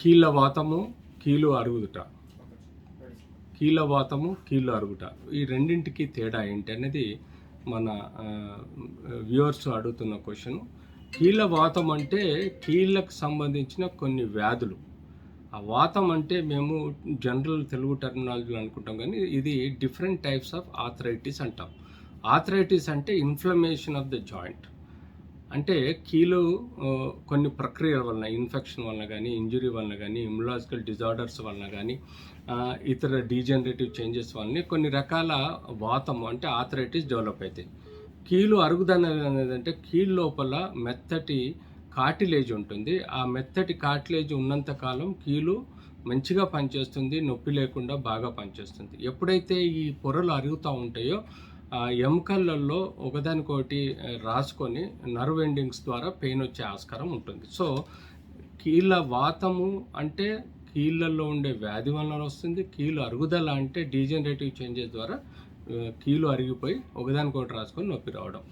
కీళ్ళ వాతము కీలు అరుగుదుట. కీళ్ళ వాతము కీళ్ళు అరుగుట. ఈ రెండింటికి తేడా ఏంటి అనేది మన వ్యూవర్స్ అడుగుతున్న క్వశ్చన్. కీళ్ళ వాతం అంటే కీళ్ళకు సంబంధించిన కొన్ని వ్యాధులు. ఆ వాతం అంటే మేము జనరల్ తెలుగు టెర్మినాలజీలో అనుకుంటాం కానీ ఇది డిఫరెంట్ టైప్స్ ఆఫ్ ఆథరైటిస్ అంటాం. ఆథరైటిస్ అంటే ఇన్ఫ్లమేషన్ ఆఫ్ ద జాయింట్. అంటే కీలు కొన్ని ప్రక్రియల వలన ఇన్ఫెక్షన్ వలన కానీ ఇంజురీ వలన కానీ ఇమ్యులాజికల్ డిజార్డర్స్ వలన కానీ ఇతర డీజనరేటివ్ చేంజెస్ వలన కొన్ని రకాల వాతము అంటే ఆథరైటిస్ డెవలప్ అవుతాయి కీలు అరుగుదల అనేది అంటే కీలు లోపల మెత్తటి కాటిలేజ్ ఉంటుంది. ఆ మెత్తటి కార్టిలేజ్ ఉన్నంత కాలం కీలు మంచిగా పనిచేస్తుంది నొప్పి లేకుండా బాగా పనిచేస్తుంది. ఎప్పుడైతే ఈ పొరలు అరుగుతూ ఉంటాయో ఎముకలలో ఒకదానికొకటి రాసుకొని నర్వ్ ఎండింగ్స్ ద్వారా పెయిన్ వచ్చే ఆస్కారం ఉంటుంది. సో కీళ్ళ వాతము అంటే కీళ్ళల్లో ఉండే వ్యాధి వలన వస్తుంది. కీళ్ళు అరుగుదల అంటే డీజనరేటివ్ చేంజెస్ ద్వారా కీళ్ళు కీలు అరిగిపోయి ఒకదానికొకటి రాసుకొని నొప్పి రావడం.